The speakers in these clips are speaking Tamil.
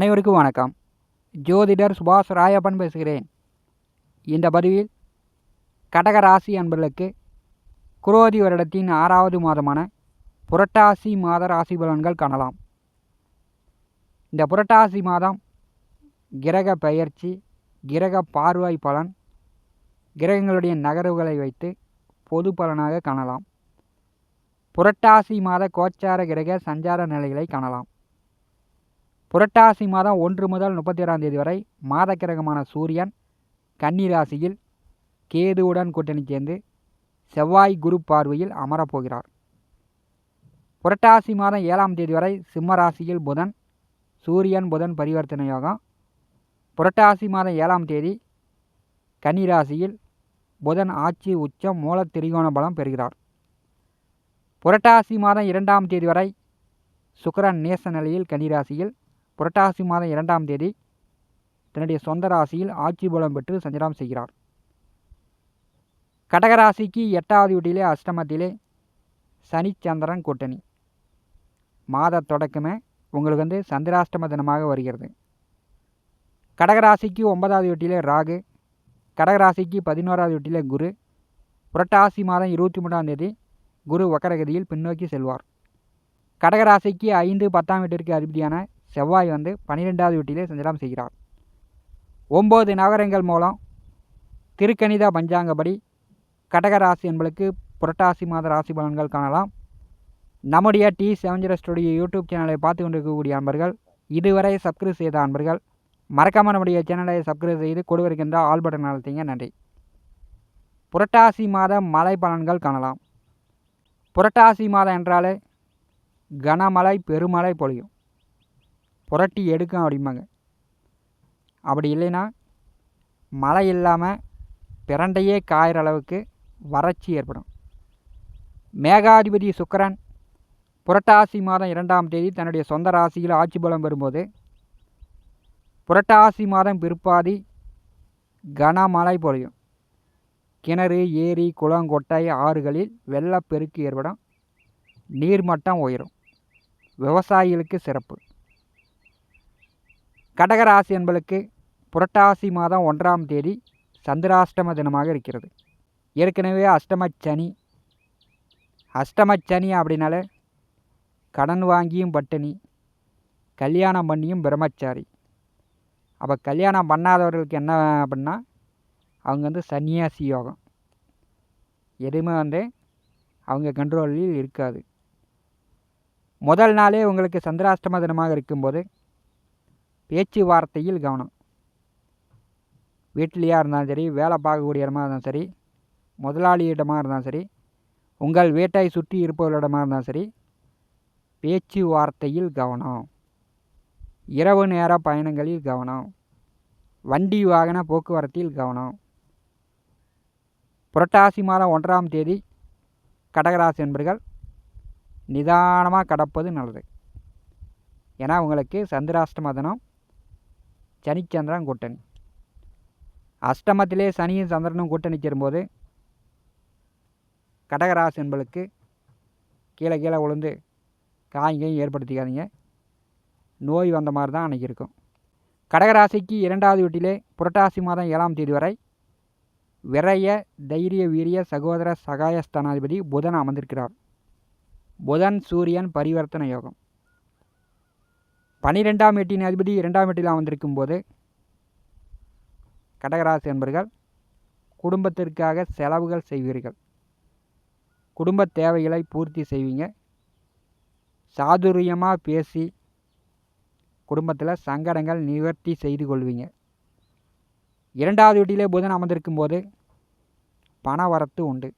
அனைவருக்கும் வணக்கம். ஜோதிடர் சுபாஷ் ராயப்பன் பேசுகிறேன். இந்த பதிவில் கடக ராசி அன்பர்களுக்கு குரோதி வருடத்தின் ஆறாவது மாதமான புரட்டாசி மாத ராசி பலன்கள் காணலாம். இந்த புரட்டாசி மாதம் கிரக பெயர்ச்சி கிரக பார்வை பலன் கிரகங்களுடைய நகர்வுகளை வைத்து பொது பலனாக காணலாம். புரட்டாசி மாத கோச்சார கிரக சஞ்சார நிலைகளை காணலாம். புரட்டாசி மாதம் ஒன்று முதல் முப்பத்தி ஆறாம் தேதி வரை மாதக்கிரகமான சூரியன் கன்னி ராசியில் கேதுவுடன் கூட்டணி சேர்ந்து செவ்வாய் குரு பார்வையில் அமரப்போகிறார். புரட்டாசி மாதம் ஏழாம் தேதி வரை சிம்ம ராசியில் புதன் சூரியன் புதன் பரிவர்த்தனை யோகம். புரட்டாசி மாதம் ஏழாம் தேதி கன்னி ராசியில் புதன் ஆட்சி உச்சம் மூல திரிகோண பலம் பெறுகிறார். புரட்டாசி மாதம் இரண்டாம் தேதி வரை சுக்கரன் நேச நிலையில் கன்னிராசியில் புரட்டாசி மாதம் இரண்டாம் தேதி தன்னுடைய சொந்த ராசியில் ஆட்சி பலம் பெற்று சஞ்சலம் செய்கிறார். கடகராசிக்கு எட்டாவது வீட்டிலே அஷ்டமத்திலே சனிச்சந்திரன் கூட்டணி. மாத தொடக்கமே உங்களுக்கு வந்து சந்திராஷ்டம தினமாக வருகிறது. கடகராசிக்கு ஒன்பதாவது வீட்டிலே ராகு கடகராசிக்கு பதினோராவது வீட்டிலே குரு. புரட்டாசி மாதம் இருபத்தி மூணாம் தேதி குரு வக்கரகதியில் பின்னோக்கி செல்வார். கடகராசிக்கு ஐந்து பத்தாம் வீட்டிற்கு அதிபதியான செவ்வாய் வந்து பன்னிரெண்டாவது வீட்டிலே சஞ்சலம் செய்கிறார். ஒம்பது நகரங்கள் மூலம் திருக்கணித பஞ்சாங்கப்படி கடகராசி என்பளுக்கு புரட்டாசி மாத ராசி பலன்கள் காணலாம். நம்முடைய டி செவஞ்சர ஸ்டுடியோ யூடியூப் சேனலை பார்த்து கொண்டிருக்கக்கூடிய அன்பர்கள் இதுவரை சப்ஸ்கிரைப் செய்த அன்பர்கள் மறக்காமல் நம்முடைய சேனலை சப்ஸ்கிரைப் செய்து கொடுவருக்கின்ற ஆல் பட்டன் அழுத்திங்க. நன்றி. புரட்டாசி மாத மழை பலன்கள் காணலாம். புரட்டாசி மாதம் என்றாலே கனமழை பெருமழை பொழியும். புரட்டி எடுக்கும் அப்படிம்பாங்க. அப்படி இல்லைன்னா மழை இல்லாமல் பிரண்டையே காயிற அளவுக்கு வறட்சி ஏற்படும். மேகாதிபதி சுக்கரன் புரட்டாசி மாதம் இரண்டாம் தேதி தன்னுடைய சொந்த ராசியில் ஆட்சி பலம் பெறும்போது புரட்டாசி மாதம் பிற்பாதி கனமழை பொழியும். கிணறு ஏரி குளம் கொட்டை ஆறுகளில் வெள்ளப்பெருக்கு ஏற்படும். நீர்மட்டம் உயரும். விவசாயிகளுக்கு சிறப்பு. கடகராசி என்பளுக்கு புரட்டாசி மாதம் ஒன்றாம் தேதி சந்திராஷ்டம தினமாக இருக்கிறது. ஏற்கனவே அஷ்டமச்சனி அஷ்டமச்சனி அப்படின்னால கடன் வாங்கியும் பட்டினி கல்யாணம் பண்ணியும் பிரம்மச்சாரி. அப்போ கல்யாணம் பண்ணாதவர்களுக்கு என்ன அப்படின்னா அவங்க வந்து சன்னியாசி யோகம். எதுவுமே வந்து அவங்க கண்ட்ரோலில் இருக்காது. முதல் நாளே உங்களுக்கு சந்திராஷ்டம தினமாக இருக்கும்போது பேச்சுவார்த்தையில் கவனம். வீட்டிலையாக இருந்தாலும் சரி வேலை பார்க்கக்கூடிய இடமா இருந்தாலும் சரி முதலாளியிடமாக இருந்தாலும் சரி உங்கள் வீட்டை சுற்றி இருப்பவர்களிடமாக இருந்தாலும் சரி பேச்சுவார்த்தையில் கவனம். இரவு நேர பயணங்களில் கவனம். வண்டி வாகன போக்குவரத்தில் கவனம். புரட்டாசி மாதம் ஒன்றாம் தேதி கடகராசி என்பர்கள் நிதானமாக கடப்பது நல்லது. ஏன்னா உங்களுக்கு சந்திராஷ்டம தினம் சனிச்சந்திரன் கூட்டணி அஷ்டமத்திலே சனியும் சந்திரனும் கூட்டணி சேரும்போது கடகராசி என்பளுக்கு கீழே கீழே விழுந்து காய்கையும் ஏற்படுத்திக்காதீங்க. நோய் வந்த மாதிரி தான் அன்றைக்கி இருக்கும். கடகராசிக்கு இரண்டாவது வீட்டிலே புரட்டாசி மாதம் ஏழாம் தேதி வரை விரைய தைரிய வீரிய சகோதர சகாயஸ்தானாதிபதி புதன் அமர்ந்திருக்கிறார். புதன் சூரியன் பரிவர்த்தன யோகம். பனிரெண்டாம் எட்டின் அதிபதி இரண்டாம் எட்டிலாம் வந்திருக்கும் போது கடகராசி என்பர்கள் குடும்பத்திற்காக செலவுகள் செய்வீர்கள். குடும்ப தேவைகளை பூர்த்தி செய்வீங்க. சாதுரியமாக பேசி குடும்பத்தில் சங்கடங்கள் நிவர்த்தி செய்து கொள்வீங்க. இரண்டாவது வீட்டிலே புதன் அமர்ந்திருக்கும் போது பண வரத்து உண்டு.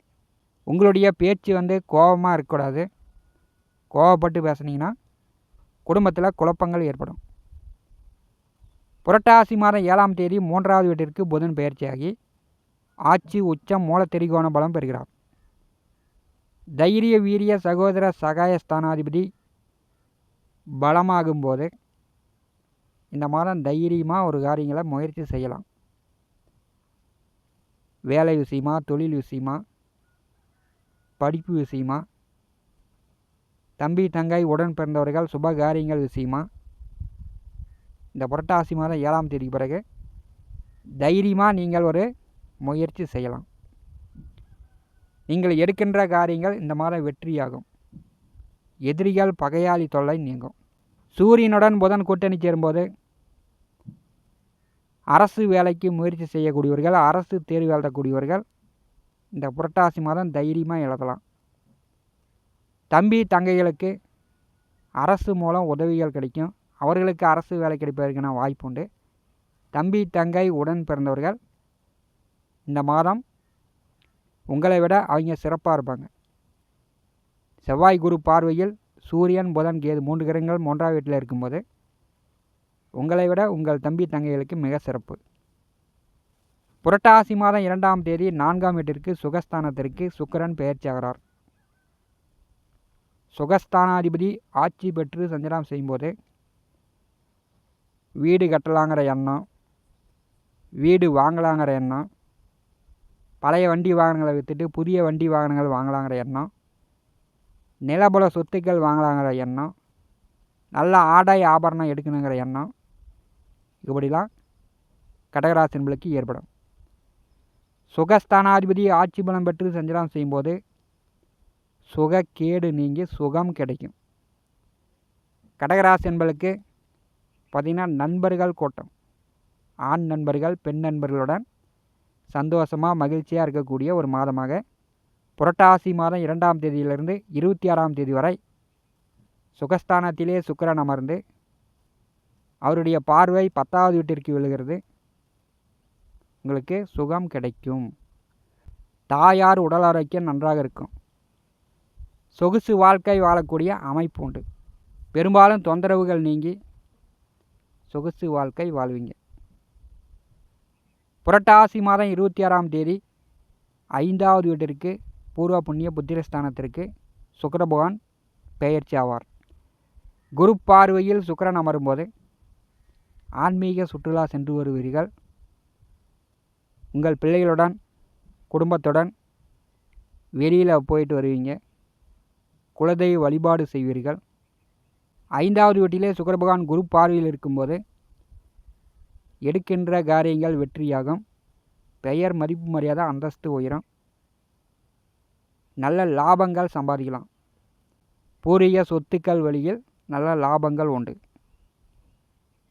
உங்களுடைய பேச்சு வந்து கோபமாக இருக்கக்கூடாது. கோவப்பட்டு பேசுனீங்கன்னா குடும்பத்தில் குழப்பங்கள் ஏற்படும். புரட்டாசி மாதம் ஏழாம் தேதி மூன்றாவது வீட்டிற்கு புதன் பயிற்சியாகி ஆட்சி உச்சம் மூல திரிகோண பலம் பெறுகிறார். தைரிய வீரிய சகோதர சகாய ஸ்தானாதிபதி பலமாகும்போது இந்த மாதம் தைரியமாக ஒரு காரியங்களை முயற்சி செய்யலாம். வேலை விஷயமா தொழில் விஷயமா படிப்பு விஷயமா தம்பி தங்கை உடன் பிறந்தவர்கள் சுப காரியங்கள் விஷயமா இந்த புரட்டாசி மாதம் ஏழாம் தேதிக்கு பிறகு தைரியமாக நீங்கள் ஒரு முயற்சி செய்யலாம். நீங்கள் எடுக்கின்ற காரியங்கள் இந்த மாதம் வெற்றியாகும். எதிரிகள் பகையாளி தொல்லை நீங்கும். சூரியனுடன் புதன் கூட்டணி சேரும்போது அரசு வேலைக்கு முயற்சி செய்யக்கூடியவர்கள் அரசு தேர்வு எழுதக்கூடியவர்கள் இந்த புரட்டாசி மாதம் தைரியமாக எழுதலாம். தம்பி தங்கைகளுக்கு அரசு மூலம் உதவிகள் கிடைக்கும். அவர்களுக்கு அரசு வேலை கிடைப்பதற்கான வாய்ப்பு உண்டு. தம்பி தங்கை உடன் பிறந்தவர்கள் இந்த மாதம் உங்களை விட அவங்க சிறப்பாக இருப்பாங்க. செவ்வாய் குரு பார்வையில் சூரியன் புதன் கேது மூன்று கிரகங்கள் மூன்றாவது வீட்டில் இருக்கும்போது உங்களை விட உங்கள் தம்பி தங்கைகளுக்கு மிக சிறப்பு. புரட்டாசி மாதம் இரண்டாம் தேதி நான்காம் வீட்டிற்கு சுகஸ்தானத்திற்கு சுக்கரன் பெயர்ச்சி ஆகிறார். சுகஸ்தானாதிபதி ஆட்சி பெற்று சஞ்சலம் செய்யும்போது வீடு கட்டலாங்கிற எண்ணம் வீடு வாங்கலாங்கிற எண்ணம் பழைய வண்டி வாகனங்களை விற்றுட்டு புதிய வண்டி வாகனங்கள் வாங்கலாங்கிற எண்ணம் நிலபுல சொத்துக்கள் வாங்கலாங்கிற எண்ணம் நல்ல ஆடை ஆபரணம் எடுக்கணுங்கிற எண்ணம் இப்படிலாம் கடகராசி என்பளுக்கு ஏற்படும். சுகஸ்தானாதிபதி ஆட்சி பலம் பெற்று சஞ்சலம் செய்யும்போது சுகக்கேடு நீங்கி சுகம் கிடைக்கும். கடகராசி என்பளுக்கு பார்த்திங்கன்னா நண்பர்கள் கூட்டம். ஆண் நண்பர்கள் பெண் நண்பர்களுடன் சந்தோஷமாக மகிழ்ச்சியாக இருக்கக்கூடிய ஒரு மாதமாக புரட்டாசி மாதம் இரண்டாம் தேதியிலிருந்து இருபத்தி ஆறாம் தேதி வரை சுகஸ்தானத்திலே சுக்கரன் அமர்ந்து அவருடைய பார்வை பத்தாவது வீட்டிற்கு விழுகிறது. உங்களுக்கு சுகம் கிடைக்கும். தாயார் உடல் ஆரோக்கியம் நன்றாக இருக்கும். சொகுசு வாழ்க்கை வாழக்கூடிய அமைப்பு உண்டு. பெரும்பாலும் தொந்தரவுகள் நீங்கி சொகுசு வாழ்க்கை வாழ்வீங்க. புரட்டாசி மாதம் இருபத்தி ஆறாம் தேதி ஐந்தாவது வீட்டிற்கு பூர்வ புண்ணிய புத்திரஸ்தானத்திற்கு சுக்கர பகவான் பெயர்ச்சி ஆவார். குரு பார்வையில் சுக்கரன் அமரும்போது ஆன்மீக சுற்றுலா சென்று வருவீர்கள். உங்கள் பிள்ளைகளுடன் குடும்பத்துடன் வெளியில் போயிட்டு வருவீங்க. குலதெய்வ வழிபாடு செய்வீர்கள். ஐந்தாவது வீட்டிலே சுக்கர பகவான் குரு பார்வையில் இருக்கும்போது எடுக்கின்ற காரியங்கள் வெற்றியாகும். பெயர் மதிப்பு மரியாதை அந்தஸ்து உயரும். நல்ல லாபங்கள் சம்பாதிக்கலாம். பூர்வீக சொத்துக்கள் வழியில் நல்ல லாபங்கள் உண்டு.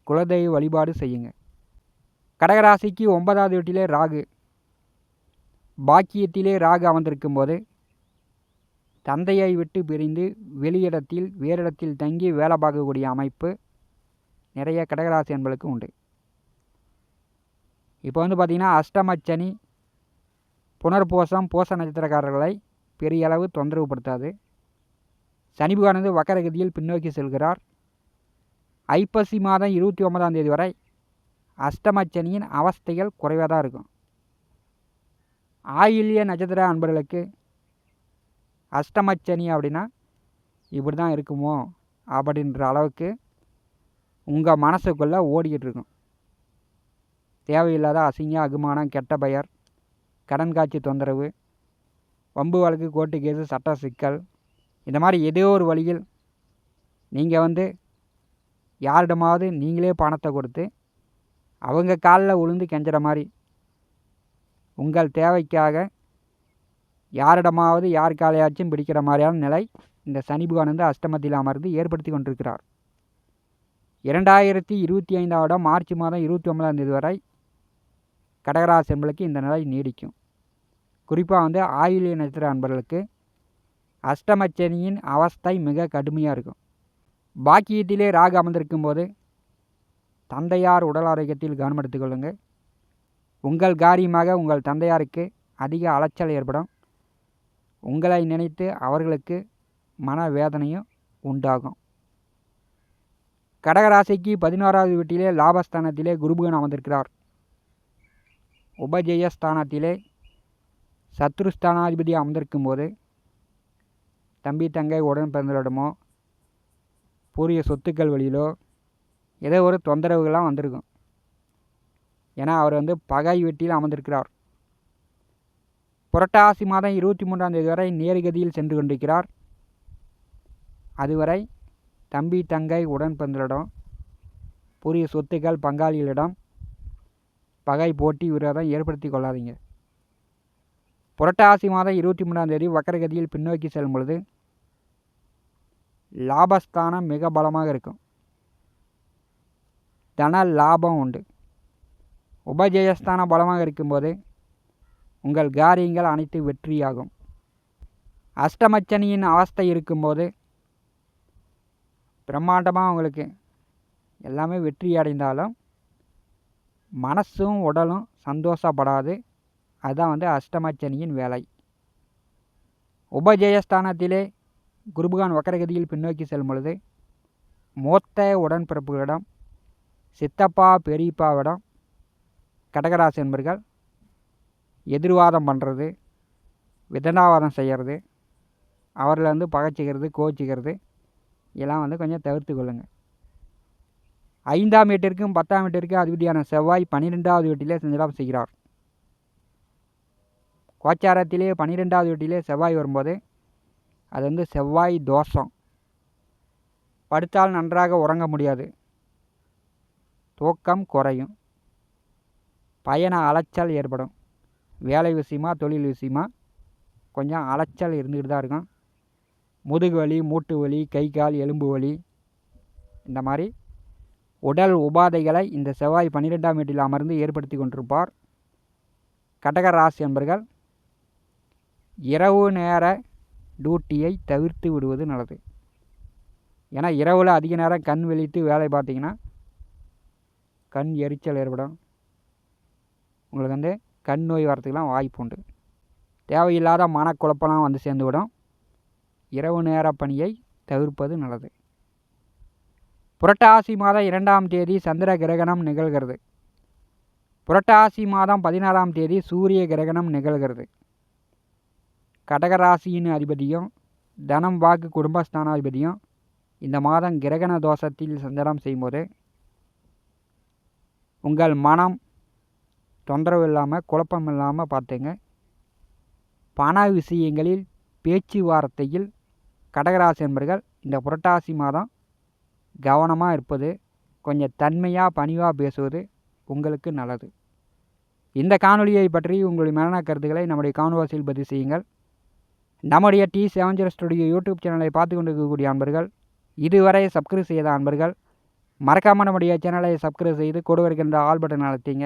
குலதெய்வ வழிபாடு செய்யுங்க. கடகராசிக்கு ஒன்பதாவது வீட்டிலே ராகு. பாக்கியத்திலே ராகு அமர்ந்திருக்கும் போது தந்தையை விட்டு பிரிந்து வெளியிடத்தில் வேறிடத்தில் தங்கி வேலை பார்க்கக்கூடிய அமைப்பு நிறைய கடகராசி என்பளுக்கு உண்டு. இப்போ வந்து பார்த்திங்கன்னா அஷ்டமச்சனி புனர்போசம் போச நட்சத்திரக்காரர்களை பெரிய அளவு தொந்தரவுப்படுத்தாது சனி வக்கரகதியில் பின்னோக்கி செல்கிறார். ஐப்பசி மாதம் இருபத்தி ஒன்பதாம் தேதி வரை அஷ்டமச்சனியின் அவஸ்தைகள் குறைவாக தான் இருக்கும். ஆயில்ய நட்சத்திர அன்பர்களுக்கு அஷ்டமச்சனி அப்படின்னா இப்படி தான் இருக்குமோ அப்படின்ற அளவுக்கு உங்கள் மனசுக்குள்ளே ஓடிக்கிட்டு இருக்கும். தேவையில்லாத அசிங்க அகுமானம் கெட்ட பெயர் கடன் காட்சி தொந்தரவு வம்பு வழக்கு கோர்ட்டு கேஸு சட்ட சிக்கல் இந்த மாதிரி ஏதோ ஒரு வழியில் நீங்கள் வந்து யாரிடமாவது நீங்களே பணத்தை கொடுத்து அவங்க காலில் உளுந்து கெஞ்சுற மாதிரி உங்கள் தேவைக்காக யாரிடமாவது யார் காலையாச்சும் பிடிக்கிற மாதிரியான நிலை இந்த சனி பகவான் வந்து அஷ்டமத்தில் அமர்ந்து ஏற்படுத்தி கொண்டிருக்கிறார். இரண்டாயிரத்தி இருபத்தி ஐந்தாம் இடம் மார்ச் மாதம் இருபத்தி ஒன்பதாம் தேதி வரை கடகராசி என்பளுக்கு இந்த நிலை நீடிக்கும். குறிப்பாக வந்து ஆயுள்ய நட்சத்திர அன்பர்களுக்கு அஷ்டமச்சனியின் அவஸ்தை மிக கடுமையாக இருக்கும். பாக்கியத்திலே ராகு அமர்ந்திருக்கும் போது தந்தையார் உடல் ஆரோக்கியத்தில் கவனம் எடுத்துக்கொள்ளுங்கள் உங்கள் காரியமாக உங்கள் தந்தையாருக்கு அதிக அலைச்சல் ஏற்படும். உங்களை நினைத்து அவர்களுக்கு மன வேதனையும் உண்டாகும் கடகராசிக்கு பதினோராவது வீட்டிலே லாபஸ்தானத்திலே குருபுகன் அமர்ந்திருக்கிறார். உபஜெயஸ்தானத்திலே சத்ருஸ்தானாதிபதி அமர்ந்திருக்கும் போது தம்பி தங்கை உடன் பிறந்தவரிடமோ பூரிய சொத்துக்கள் வழியிலோ ஏதோ ஒரு தொந்தரவுகள்லாம் வந்திருக்கும். ஏன்னா அவர் வந்து பகை வீட்டில் அமர்ந்திருக்கிறார். புரட்டாசி மாதம் இருபத்தி மூன்றாம் தேதி வரை நேர்கதியில் சென்று கொண்டிருக்கிறார். அதுவரை தம்பி தங்கை உடன் பிறந்தவரிடம் புதிய சொத்துக்கள் பங்காளிகளிடம் பகை போட்டி விரோதம் ஏற்படுத்தி கொள்ளாதீங்க. புரட்டாசி மாதம் இருபத்தி மூணாம் தேதி வக்கரகதியில் பின்னோக்கி செல்லும் பொழுது லாபஸ்தானம் மிக பலமாக இருக்கும். தன லாபம் உண்டு. உபஜயஸ்தானம் பலமாக இருக்கும்போது உங்கள் காரியங்கள் அனைத்து வெற்றியாகும். அஷ்டமச்சனியின் அவஸ்தை இருக்கும்போது பிரம்மாண்டமாக உங்களுக்கு எல்லாமே வெற்றி அடைந்தாலும் மனசும் உடலும் சந்தோஷப்படாது. அதுதான் வந்து அஷ்டமச்சனியின் வேலை. உபஜெயஸ்தானத்திலே குருபகான் வக்கரகதியில் பின்னோக்கி செல்லும் பொழுது மூத்த உடன்பிறப்புகளிடம் சித்தப்பா பெரியப்பாவிடம் கடகராசி என்பர்கள் எதிர்வாதம் பண்ணுறது விதண்டாவாதம் செய்கிறது அவர்களை வந்து பகைச்சிக்கிறது கோச்சிக்கிறது இதெல்லாம் வந்து கொஞ்சம் தவிர்த்து கொள்ளுங்கள் ஐந்தாம் வீட்டிற்கும் பத்தாம் வீட்டிற்கும் அதிபதியான செவ்வாய் பன்னிரெண்டாவது வீட்டிலே சஞ்சலம் செய்கிறார். கோச்சாரத்திலே பன்னிரெண்டாவது வீட்டிலே செவ்வாய் வரும்போது அது வந்து செவ்வாய் தோஷம். படுத்தால் நன்றாக உறங்க முடியாது. தூக்கம் குறையும். பயண அலைச்சல் ஏற்படும். வேலை விஷயமா தொழில் விஷயமா கொஞ்சம் அலைச்சல் இருந்துக்கிட்டு தான் இருக்கும். முதுகு வலி மூட்டு வலி கை கால் எலும்பு வலி இந்த மாதிரி உடல் உபாதைகளை இந்த செவ்வாய் பன்னிரெண்டாம் வீட்டில் அமர்ந்து ஏற்படுத்தி கொண்டிருப்பார். கடக ராசி என்பர்கள் இரவு நேர டியூட்டியை தவிர்த்து விடுவது நல்லது. ஏன்னா இரவில் அதிக நேரம் கண் வெளித்து வேலை பார்த்தீங்கன்னா கண் எரிச்சல் ஏற்படும். உங்களுக்கு வந்து கண் நோய் வரத்துக்கெலாம் வாய்ப்பு உண்டு. தேவையில்லாத மனக்குழப்பம்லாம் வந்து சேர்ந்து விடும் இரவு நேர பணியை தவிர்ப்பது நல்லது. புரட்டாசி மாதம் இரண்டாம் தேதி சந்திர கிரகணம் நிகழ்கிறது. புரட்டாசி மாதம் பதினாறாம் தேதி சூரிய கிரகணம் நிகழ்கிறது. கடகராசியின் அதிபதியும் தனம் வாக்கு குடும்பஸ்தானாதிபதியும் இந்த மாதம் கிரகண தோஷத்தில் சஞ்சாரம் செய்யும்போது உங்கள் மனம் தொந்தரவு இல்லாமல் குழப்பம் இல்லாமல் பார்த்துங்க. பண விஷயங்களில் பேச்சுவார்த்தையில் கடகராசி என்பர்கள் இந்த புரட்டாசி மாதம் கவனமாக இருப்பது கொஞ்சம் தன்மையாக பணிவாக பேசுவது உங்களுக்கு நல்லது. இந்த காணொலியை பற்றி உங்களுடைய மரண கருத்துக்களை நம்முடைய காணொலியில் பதிவு செய்யுங்கள். நம்முடைய T seven zero studio YouTube சேனலை பார்த்து கொண்டு இருக்கக்கூடிய அன்பர்கள் இதுவரை சப்ஸ்கிரைப் செய்த அன்பர்கள் மறக்காமல் நம்முடைய சேனலை சப்ஸ்கிரைப் செய்து கொடு வருகின்ற ஆல் பட்டன் அழுத்திங்க.